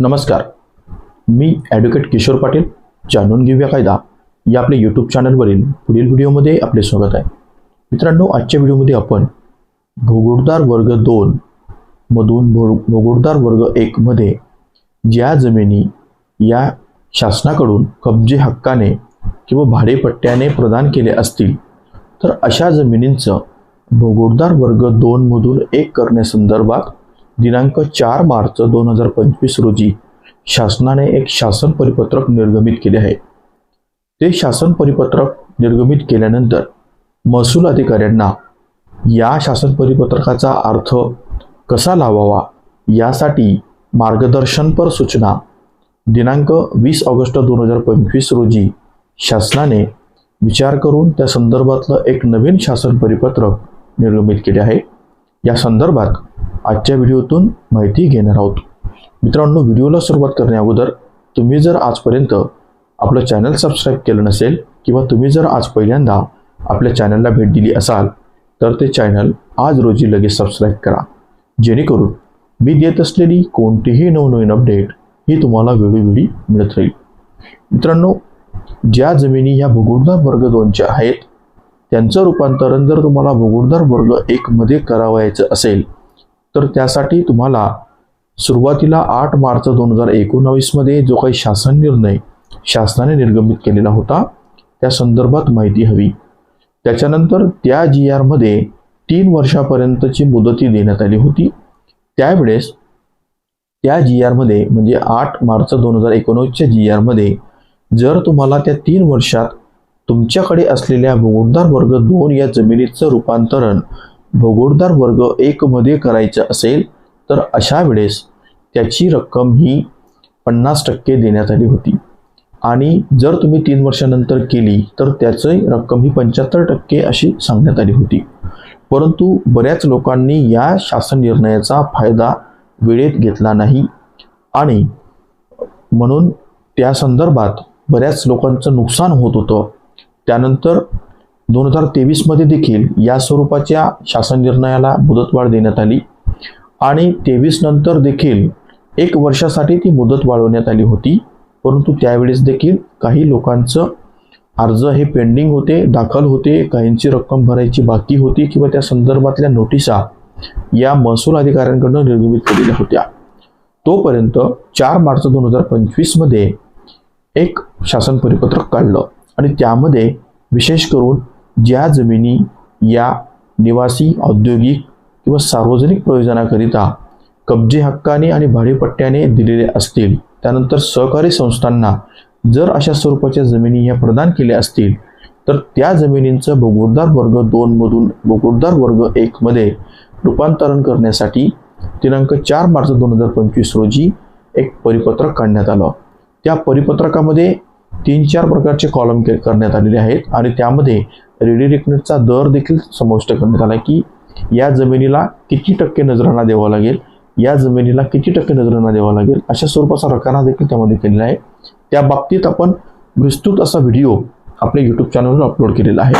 नमस्कार. मी ॲडव्होकेट किशोर पाटील जाणून घेऊया कायदा. या आपल्या यूट्यूब चॅनलवरील पुढील व्हिडिओमध्ये आपले स्वागत आहे. मित्रांनो आजच्या व्हिडिओमध्ये आपण भोगोडदार वर्ग दोन मधून भो भोगोडदार वर्ग एकमध्ये ज्या जमिनी या शासनाकडून कब्जे हक्काने किंवा भाडेपट्ट्याने प्रदान केले असतील तर अशा जमिनींचं भोगोडदार वर्ग दोनमधून एक करण्यासंदर्भात दिनांक चार मार्च दोन हजार पंचवीस रोजी शासनाने एक शासन परिपत्रक निर्गमित केले आहे. ते शासन परिपत्रक निर्गमित केल्यानंतर महसूल अधिकाऱ्यांना या शासन परिपत्रकाचा अर्थ कसा लावावा यासाठी मार्गदर्शनपर सूचना दिनांक वीस ऑगस्ट दोन हजार पंचवीस रोजी शासनाने विचार करून त्या संदर्भातलं एक नवीन शासन परिपत्रक निर्गमित केले आहे. या संदर्भात आजच्या व्हिडिओतून माहिती घेणार आहोत. मित्रांनो व्हिडिओला सुरुवात करण्या अगोदर तुम्ही जर आजपर्यंत आपलं चॅनल सबस्क्राईब केलं नसेल किंवा तुम्ही जर आज पहिल्यांदा आपल्या चॅनलला भेट दिली असाल तर ते चॅनल आज रोजी लगेच सबस्क्राईब करा. जेणेकरून मी देत असलेली कोणतीही नवनवीन अपडेट ही तुम्हाला वेळोवेळी मिळत राहील. मित्रांनो ज्या जमिनी ह्या भूगोलदार वर्ग दोनच्या आहेत त्यांचं रूपांतरण जर तुम्हाला भूगोलदार वर्ग एकमध्ये करावायचं असेल तर त्यासाठी तुम्हाला सुरुवातीला आठ मार्च दोन हजार एकोणावीसमध्ये जो काही शासन निर्णय शासनाने निर्गमित केलेला होता त्या संदर्भात माहिती हवी. त्याच्यानंतर त्या जी आरमध्ये तीन वर्षापर्यंतची मुदती देण्यात आली होती. त्यावेळेस त्या जी आरमध्ये म्हणजे आठ मार्च दोन हजार एकोणवीसच्या जी आरमध्ये जर तुम्हाला त्या तीन वर्षात तुमच्याकडे असलेल्या भोगोडदार वर्ग दोन या जमिनीचं रूपांतरण भोगोडदार वर्ग एकमध्ये करायचं असेल तर अशा वेळेस त्याची रक्कम ही पन्नास टक्के देण्यात आली होती. आणि जर तुम्ही तीन वर्षानंतर केली तर त्याची रक्कम ही पंच्याहत्तर टक्के अशी सांगण्यात आली होती. परंतु बऱ्याच लोकांनी या शासन निर्णयाचा फायदा वेळेत घेतला नाही. आणि म्हणून त्या संदर्भात बऱ्याच लोकांचं नुकसान होत होतं. त्यानंतर दोन हजार तेवीसमध्ये देखील या स्वरूपाच्या शासन निर्णयाला मुदतवाढ देण्यात आली. आणि तेवीस नंतर देखील एक वर्षासाठी ती मुदत वाढवण्यात आली होती. परंतु त्यावेळेस देखील काही लोकांचं अर्ज हे पेंडिंग होते दाखल होते काहींची रक्कम भरायची बाकी होती किंवा त्या संदर्भातल्या नोटिसा या महसूल अधिकाऱ्यांकडून निर्गमित केलेल्या होत्या. तोपर्यंत चार मार्च दोन हजार पंचवीसमध्ये एक शासन परिपत्रक काढलं आणि त्यामध्ये विशेष करून ज्या जमिनी या निवासी औद्योगिक किंवा सार्वजनिक प्रयोजनाकरिता कब्जे हक्काने आणि भाडेपट्ट्याने दिलेले असतील त्यानंतर सहकारी संस्थांना जर अशा स्वरूपाच्या जमिनी ह्या प्रदान केल्या असतील तर त्या जमिनींचं भोगोडदार वर्ग दोनमधून भोगोडदार वर्ग एकमध्ये रूपांतरण करण्यासाठी दिनांक चार मार्च दोन हजार पंचवीस रोजी एक परिपत्रक काढण्यात आलं. त्या परिपत्रकामध्ये तीन चार प्रकारचे कॉलम के करण्यात आलेले आहेत आणि त्यामध्ये रेडी रेकनेटचा दर देखील समाविष्ट करण्यात आला की या जमिनीला किती टक्के नजराणा द्यावा लागेल या जमिनीला किती टक्के नजराणा द्यावा लागेल अशा स्वरूपाचा रकाना देखील त्यामध्ये केलेला आहे. त्या बाबतीत आपण विस्तृत असा व्हिडिओ आपल्या यूट्यूब चॅनलवर अपलोड केलेला आहे.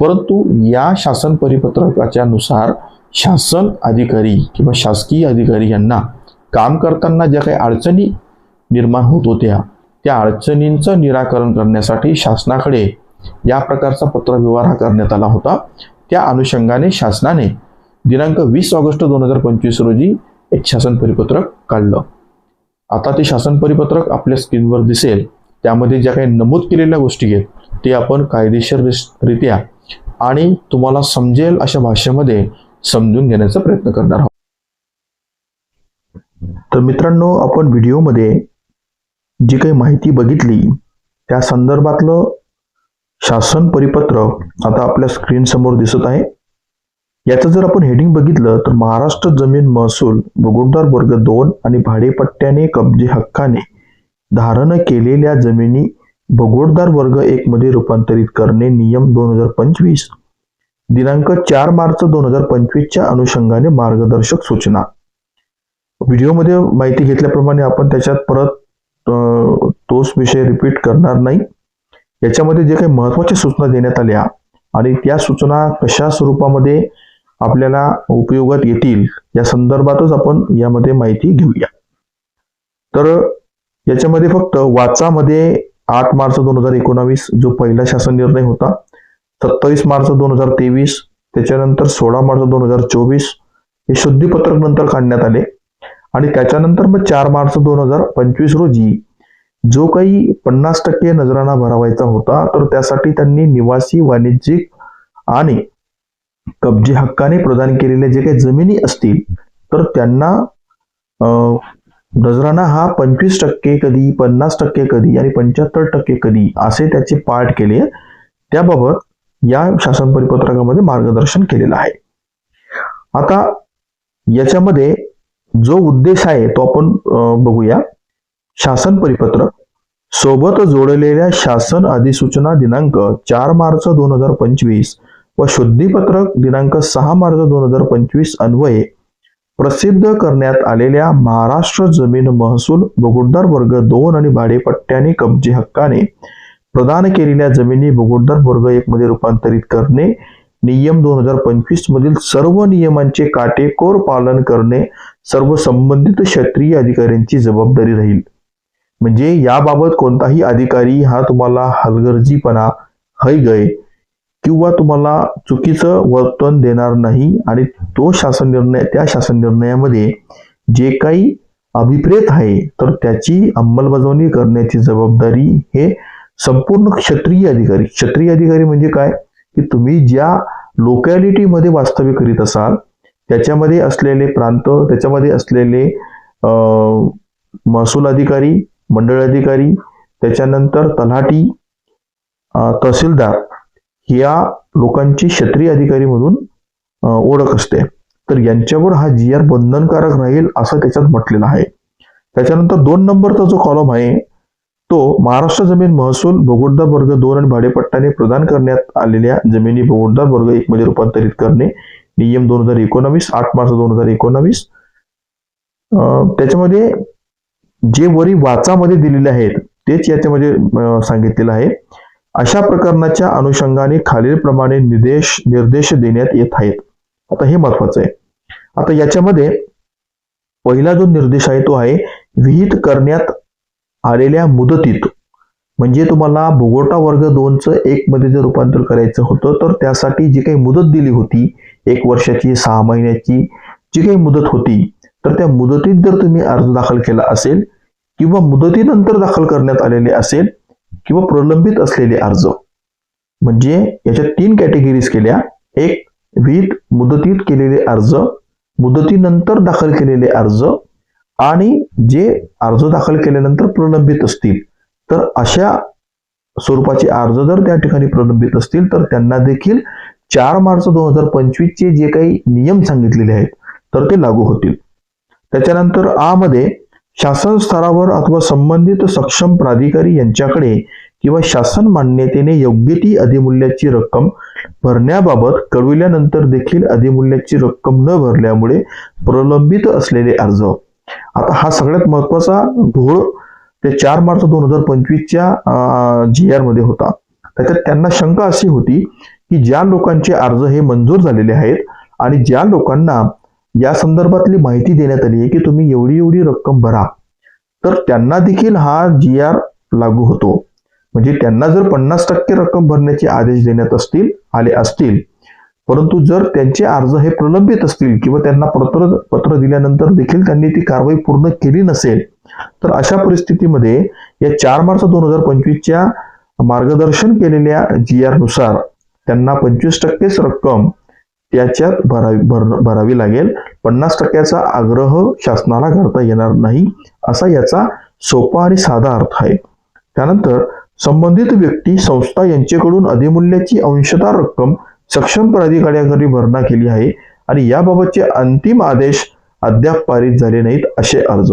परंतु या शासन परिपत्रकाच्या नुसार शासन अधिकारी किंवा शासकीय अधिकारी यांना काम करताना ज्या काही अडचणी निर्माण होत होत्या त्या अडचणींचं निराकरण करण्यासाठी शासनाकडे या प्रकारचा पत्रव्यवहार हा करण्यात आला होता. त्या अनुषंगाने शासनाने दिनांक वीस ऑगस्ट दोन हजार पंचवीस रोजी एक शासन परिपत्रक काढलं. आता ते शासन परिपत्रक आपल्या स्क्रीनवर दिसेल. त्यामध्ये ज्या काही नमूद केलेल्या गोष्टी आहेत ते आपण कायदेशीर रित्या आणि तुम्हाला समजेल अशा भाषेमध्ये समजून घेण्याचा प्रयत्न करणार आहोत. तर मित्रांनो आपण व्हिडिओमध्ये जी काही माहिती बघितली त्या संदर्भातलं शासन परिपत्रक आता आपल्या स्क्रीन समोर दिसत आहे. याचं जर आपण हेडिंग बघितलं तर महाराष्ट्र जमीन महसूल भूगोलदार वर्ग दोन आणि भाडेपट्ट्याने कब्जे हक्काने धारण केलेल्या जमिनी भगोडदार वर्ग एक मध्ये रूपांतरित करणे नियम दोन हजार पंचवीस दिनांक चार मार्च दोन हजार पंचवीसच्या अनुषंगाने मार्गदर्शक सूचना. व्हिडिओमध्ये माहिती घेतल्याप्रमाणे आपण त्याच्यात परत तोच विषय रिपीट करणार नाही. याच्यामध्ये जे काही महत्त्वाच्या सूचना देण्यात आल्या आणि त्या सूचना कशा स्वरूपामध्ये आपल्याला उपयोगात येतील या संदर्भातच आपण यामध्ये माहिती घेऊया. तर याच्यामध्ये फक्त वाचामध्ये आठ मार्च दोन हजार एकोणावीस जो पहिला शासन निर्णय होता सत्तावीस मार्च दोन हजार तेवीस त्याच्यानंतर सोळा मार्च दोन हजार चोवीस हे शुद्धीपत्रक नंतर काढण्यात आले. आणि त्याच्यानंतर मग चार मार्च दोन हजार पंचवीस रोजी जो काही पन्नास टक्के नजराणा भरावायचा होता तर त्यासाठी त्यांनी निवासी वाणिज्यिक आणि कब्जे हक्काने प्रदान केलेले जे काही जमिनी असतील तर त्यांना अं, नजराणा हा पंचवीस टक्के कधी पन्नास टक्के कधी आणि पंच्याहत्तर टक्के कधी असे त्याचे पाठ केले. त्याबाबत या शासन परिपत्रकामध्ये मार्गदर्शन केलेलं आहे. आता याच्यामध्ये जो उद्देश आहे तो आपण बघूया. शासन परिपत्रक. सोबत जोडलेल्या शासन अधिसूचना दिनांक चार मार्च दोन हजार पंचवीस व शुद्धीपत्रक दिनांक सहा मार्च दोन हजार पंचवीस अन्वये प्रसिद्ध करण्यात आलेल्या महाराष्ट्र जमीन महसूल भुगुटदार वर्ग दोन आणि भाडेपट्ट्याने कब्जे हक्काने प्रदान केलेल्या जमिनी भुगुटदार वर्ग एक मध्ये रूपांतरित करणे नियम दोन हजार पंचवीस मधील सर्व नियमांचे काटेकोर पालन करणे सर्व संबंधित क्षेत्रीय अधिकाऱ्यांची जबाबदारी राहील. म्हणजे याबाबत कोणताही अधिकारी हा तुम्हाला हलगर्जीपणा हैगय किंवा तुम्हाला चुकीचं वर्तन देणार नाही आणि तो शासन निर्णय त्या शासन निर्णयामध्ये जे काही अभिप्रेत आहे तर त्याची अंमलबजावणी करण्याची जबाबदारी हे संपूर्ण क्षत्रिय अधिकारी. क्षत्रिय अधिकारी म्हणजे काय? की तुम्ही ज्या लोकॅलिटीमध्ये वास्तव्य करीत असाल त्याच्यामध्ये असलेले प्रांत त्याच्यामध्ये असलेले अं, महसूल अधिकारी मंडळ अधिकारी त्याच्यानंतर तलाठी तहसीलदार या लोकांची क्षत्रिय अधिकारी म्हणून ओळख असते. तर यांच्यावर हा जी आर बंधनकारक राहील असं त्याच्यात म्हटलेलं आहे. त्याच्यानंतर दोन नंबरचा जो कॉलम आहे तो महाराष्ट्र जमीन महसूल भोगोटदार वर्ग दोन आणि भाडेपट्ट्याने प्रदान करण्यात आलेल्या जमिनी भोगोटदार वर्ग एक मध्ये रूपांतरित करणे नियम दोन हजार एकोणावीस आठ मार्च दोन हजार एकोणावीस. अं, त्याच्यामध्ये जे वरी वाचामध्ये दिलेले आहेत तेच याच्यामध्ये सांगितलेलं आहे. अशा प्रकरणाच्या अनुषंगाने खालीलप्रमाणे निर्देश निर्देश देण्यात येत आहेत. आता हे महत्वाचं आहे. आता याच्यामध्ये पहिला जो निर्देश आहे तो आहे विहित करण्यात आलेल्या मुदतीत म्हणजे तुम्हाला भुगोटा वर्ग दोनचं एक मध्ये जर रूपांतर करायचं होतं तर त्यासाठी जी काही मुदत दिली होती एक वर्षाची सहा महिन्याची जी काही मुदत होती तर त्या मुदतीत जर तुम्ही अर्ज दाखल केला असेल किंवा मुदतीनंतर दाखल करण्यात आलेले असेल किंवा प्रलंबित असलेले अर्ज म्हणजे याच्या तीन कॅटेगरीज केल्या. एक विहित मुदतीत केलेले अर्ज मुदतीनंतर दाखल केलेले अर्ज आणि जे अर्ज दाखल केल्यानंतर प्रलंबित असतील तर अशा स्वरूपाचे अर्ज जर त्या ठिकाणी प्रलंबित असतील तर त्यांना देखील चार मार्च दोन हजार पंचवीस चे जे काही नियम सांगितलेले आहेत तर ते लागू होतील. त्याच्यानंतर आ मध्ये शासन स्तरावर अथवा संबंधित सक्षम प्राधिकारी यांच्याकडे किंवा शासन मान्यतेने योग्य ती अधिमूल्याची रक्कम भरण्याबाबत कळविल्यानंतर देखील अधिमूल्याची रक्कम न भरल्यामुळे प्रलंबित असलेले अर्ज. आता हा सगळ्यात महत्त्वाचा घोळ ते चार मार्च दोन हजार पंचवीसच्या जी आरमध्ये होता. त्याच्यात त्यांना शंका अशी होती की ज्या लोकांचे अर्ज हे मंजूर झालेले आहेत आणि ज्या लोकांना या संदर्भातली माहिती देण्यात आली आहे की तुम्ही एवढी एवढी रक्कम भरा तर त्यांना देखील हा जी आर लागू होतो. म्हणजे त्यांना जर पन्नास टक्के रक्कम भरण्याचे आदेश देण्यात असतील आले असतील परंतु जर त्यांचे अर्ज हे प्रलंबित असतील किंवा त्यांना पत्र पत्र दिल्यानंतर देखील त्यांनी ती कारवाई पूर्ण केली नसेल तर अशा परिस्थितीमध्ये या चार मार्च दोन हजार पंचवीसच्या मार्गदर्शन केलेल्या जी आरनुसार त्यांना पंचवीस टक्केच रक्कम त्याच्यात भरावी भर- भरावी लागेल. पन्नास टक्क्याचा आग्रह शासनाला करता येणार नाही असा याचा सोपा आणि साधा अर्थ आहे. त्यानंतर संबंधित व्यक्ती संस्था यांच्याकडून अधिमूल्याची अंशतः रक्कम सक्षम प्राधिकाऱ्याकडे भरणा केली आहे आणि याबाबतचे अंतिम आदेश अद्याप पारित झाले नाहीत असे अर्ज.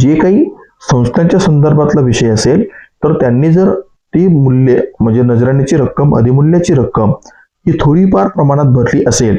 जे काही संस्थांच्या संदर्भातला विषय असेल तर त्यांनी जर ती मूल्य म्हणजे नजराणीची रक्कम अधिमूल्याची रक्कम ही थोडीफार प्रमाणात भरली असेल.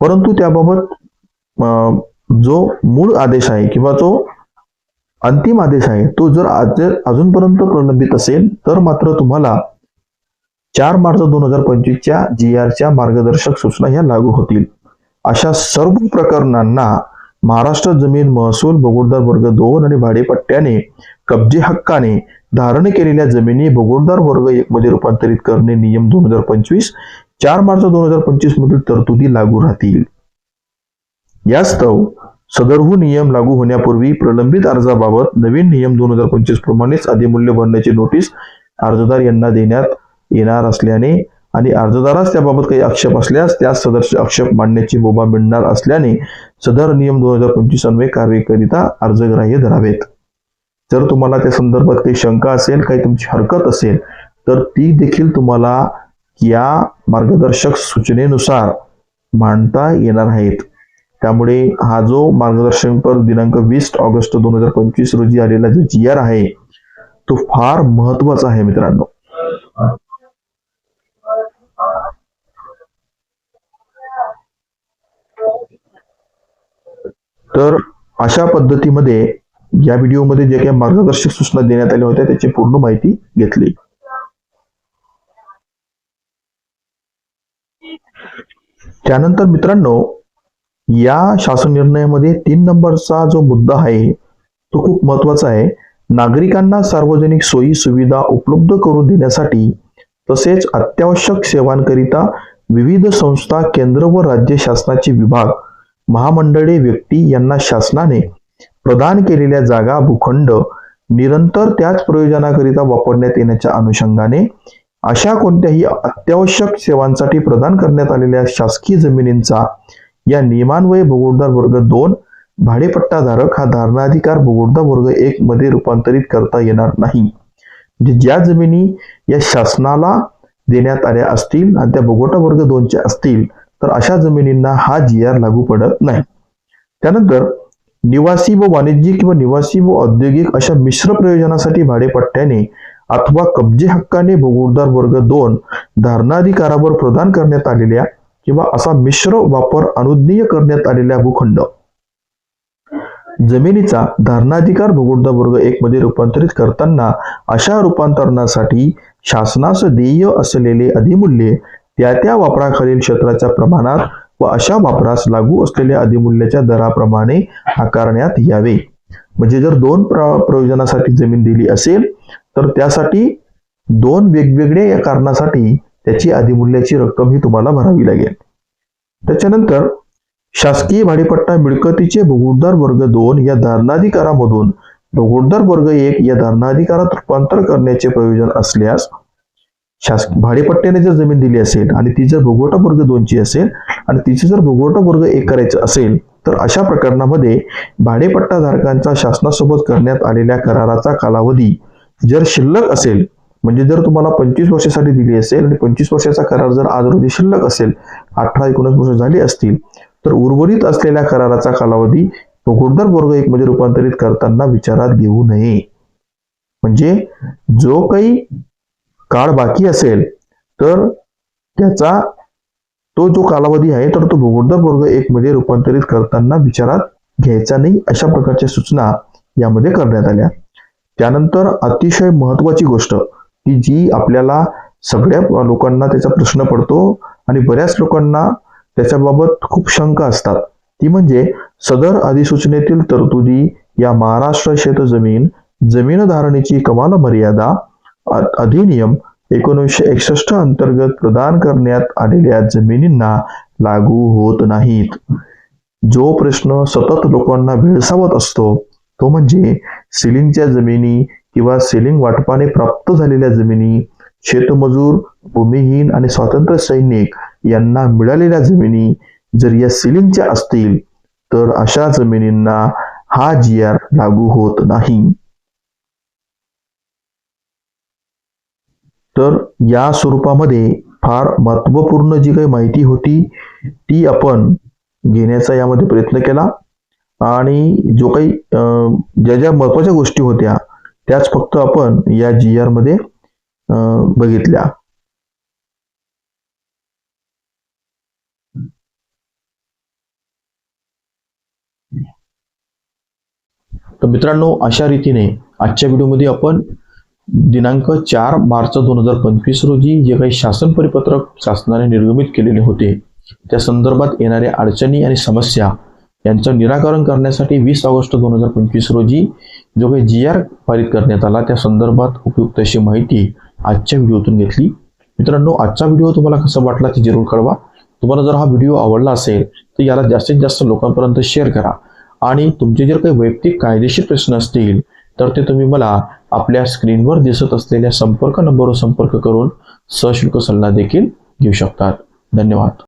परंतु त्याबाबत जो मूळ आदेश आहे किंवा जो अंतिम आदेश आहे तो जर अजूनपर्यंत प्रलंबित असेल तर मात्र तुम्हाला चार मार्च दोन हजार पंचवीसच्या जी आरच्या मार्गदर्शक सूचना ह्या लागू होतील. अशा सर्व प्रकरणांना महाराष्ट्र जमीन महसूल भोगोडदार वर्ग दोन आणि भाडेपट्ट्याने कब्जे हक्काने धारण केलेल्या जमिनी भूगोलदार वर्ग एक मध्ये रूपांतरित करणे नियम दोन हजार पंचवीस चार मार्च दोन हजार पंचवीस मधील तरतुदी लागू राहतील. यास्तव सदरहू नियम लागू होण्यापूर्वी प्रलंबित अर्जाबाबत नवीन नियम दोन हजार पंचवीस प्रमाणेच अधिमूल्य भरण्याची नोटीस अर्जदार यांना देण्यात येणार असल्याने आणि अर्जदारास त्याबाबत काही आक्षेप असल्यास त्यास सदरचे आक्षेप मांडण्याची मुभा मिळणार असल्याने सदर नियम दोन हजार पंचवीस अन्वये कार्यकरिता अर्जग्राह्य धरावेत. जर तुम्हाला त्या संदर्भात काही शंका असेल काही तुमची हरकत असेल तर ती देखील तुम्हाला या मार्गदर्शक सूचनेनुसार मांडता येणार आहेत. त्यामुळे हा जो मार्गदर्शनपर दिनांक वीस ऑगस्ट दोन हजार पंचवीस रोजी आलेला जो जी आर आहे तो फार महत्त्वाचा आहे मित्रांनो. तर अशा पद्धतीमध्ये या व्हिडिओमध्ये जे काही मार्गदर्शक सूचना देण्यात आल्या होत्या त्याची पूर्ण माहिती घेतली. त्यानंतर मित्रांनो या शासन निर्णयामध्ये तीन नंबरचा जो मुद्दा आहे तो खूप महत्त्वाचा आहे. नागरिकांना सार्वजनिक सोयी सुविधा उपलब्ध करून देण्यासाठी तसेच अत्यावश्यक सेवांकरिता विविध संस्था केंद्र व राज्य शासनाचे विभाग महामंडळे व्यक्ती यांना शासनाने प्रदान केलेल्या जागा भूखंड निरंतर त्याच प्रयोजनाकरिता वापरण्यात येण्याच्या अनुषंगाने अशा कोणत्याही अत्यावश्यक सेवांसाठी प्रदान करण्यात आलेल्या शासकीय जमिनींचा या नियमान्वये भूगोलदार वर्ग दोन भाडेपट्टाधारक हा धारणाधिकार भूगोलदार वर्ग एक मध्ये रूपांतरित करता येणार नाही. म्हणजे ज्या जमिनी या शासनाला देण्यात आल्या असतील आणि त्या भूगोटा वर्ग दोनच्या असतील तर अशा जमिनींना हा जी आर लागू पडत नाही. त्यानंतर निवासी व वाणिज्यिक व निवासी व औद्योगिक अशा मिश्र प्रयोजनासाठी भाडेपट्ट्याने अथवा कब्जे हक्काने भूगोलदार वर्ग दोन धारणाधिकारावर प्रदान करण्यात आलेल्या किंवा असा मिश्र वापर अनुज्ञेय करण्यात आलेल्या भूखंड. जमिनीचा धारणाधिकार भूगोलदार वर्ग एक मध्ये रूपांतरित करताना अशा रूपांतरणासाठी शासनास देय असलेले अधिमूल्य त्या त्या वापराखालील क्षेत्राच्या प्रमाणात व अशा वापरास लागू असलेल्या अधिमूल्याच्या दराप्रमाणे आकारण्यात यावे. म्हणजे जर दोन प्रयोजनासाठी जमीन दिली असेल तर त्यासाठी दोन वेगवेगळ्या या कारणासाठी त्याची अधिमूल्याची रक्कम ही तुम्हाला भरावी लागेल. त्याच्यानंतर शासकीय भाडेपट्टा मिळकतीचे भूगोलदार वर्ग दोन या धारणाधिकारामधून भूगोलदार वर्ग एक या धारणाधिकारात रूपांतर करण्याचे प्रयोजन असल्यास शास भाडेपट्ट्याने जर जमीन दिली असेल आणि ती जर भूगोटा वर्ग दोनची असेल आणि तिचे जर भूगोटा वर्ग एक करायचं असेल तर अशा प्रकरणामध्ये भाडेपट्टाधारकांचा शासनासोबत करण्यात आलेल्या कराराचा कालावधी जर शिल्लक असेल म्हणजे जर तुम्हाला पंचवीस वर्षासाठी दिली असेल आणि पंचवीस वर्षाचा करार जर आज रोजी शिल्लक असेल अठरा एकोणीस वर्ष झाली असतील तर उर्वरित असलेल्या कराराचा कालावधी भूगोलदार वर्ग एक मध्ये रूपांतरित करताना विचारात घेऊ नये. म्हणजे जो काही काळ बाकी असेल तर त्याचा तो जो कालावधी आहे तर तो भूगोलदार वर्ग एक मध्ये रूपांतरित करताना विचारात घ्यायचा नाही अशा प्रकारच्या सूचना यामध्ये करण्यात आल्या. त्यानंतर अतिशय महत्वाची गोष्ट की जी आपल्याला सगळ्या लोकांना त्याचा प्रश्न पडतो आणि बऱ्याच लोकांना त्याच्याबाबत खूप शंका असतात. ती म्हणजे सदर अधिसूचनेतील तरतुदी या महाराष्ट्र शेतजमीन जमीन धारणेची कमाल मर्यादा अधिनियम एकोणीसशे एकसष्ट अंतर्गत प्रदान करण्यात आलेल्या जमिनींना लागू होत नाहीत. जो प्रश्न सतत लोकांना भेडसावत असतो तो म्हणजे सिलिंगच्या जमिनी किंवा सिलिंग वाटपाने प्राप्त झालेल्या जमिनी शेतमजूर भूमिहीन आणि स्वातंत्र्य सैनिक यांना मिळालेल्या जमिनी जर या सिलिंगच्या असतील तर अशा जमिनींना हा जी आर लागू होत नाही. तर या स्वरूपामध्ये फार महत्त्वपूर्ण जी काही माहिती होती ती आपण घेण्याचा यामध्ये प्रयत्न केला. आणि जो काही ज्या ज्या महत्त्वाच्या गोष्टी होत्या त्याच फक्त आपण या जी आरमध्ये बघितल्या. तर मित्रांनो अशा रीतीने आजच्या व्हिडिओमध्ये आपण दिनांक चार मार्च दोन हजार पंचवीस रोजी जे काही शासन परिपत्रक शासनाने निर्गमित केलेले होते त्या संदर्भात येणाऱ्या अडचणी आणि समस्या यांचं निराकरण करण्यासाठी वीस ऑगस्ट दोन हजार पंचवीस रोजी जो काही जी आर पारित करण्यात आला त्या संदर्भात उपयुक्त अशी माहिती आजच्या व्हिडिओतून घेतली. मित्रांनो आजचा व्हिडिओ तुम्हाला कसा वाटला ते जरूर कळवा. तुम्हाला जर हा व्हिडिओ आवडला असेल तर याला जास्तीत जास्त लोकांपर्यंत शेअर करा. आणि तुमचे जर काही वैयक्तिक कायदेशीर प्रश्न असतील तर ते तुम्ही मला आपल्या स्क्रीनवर दिसत असलेल्या संपर्क नंबरवर संपर्क करून सशुल्क सल्ला देखील घेऊ शकतात. धन्यवाद.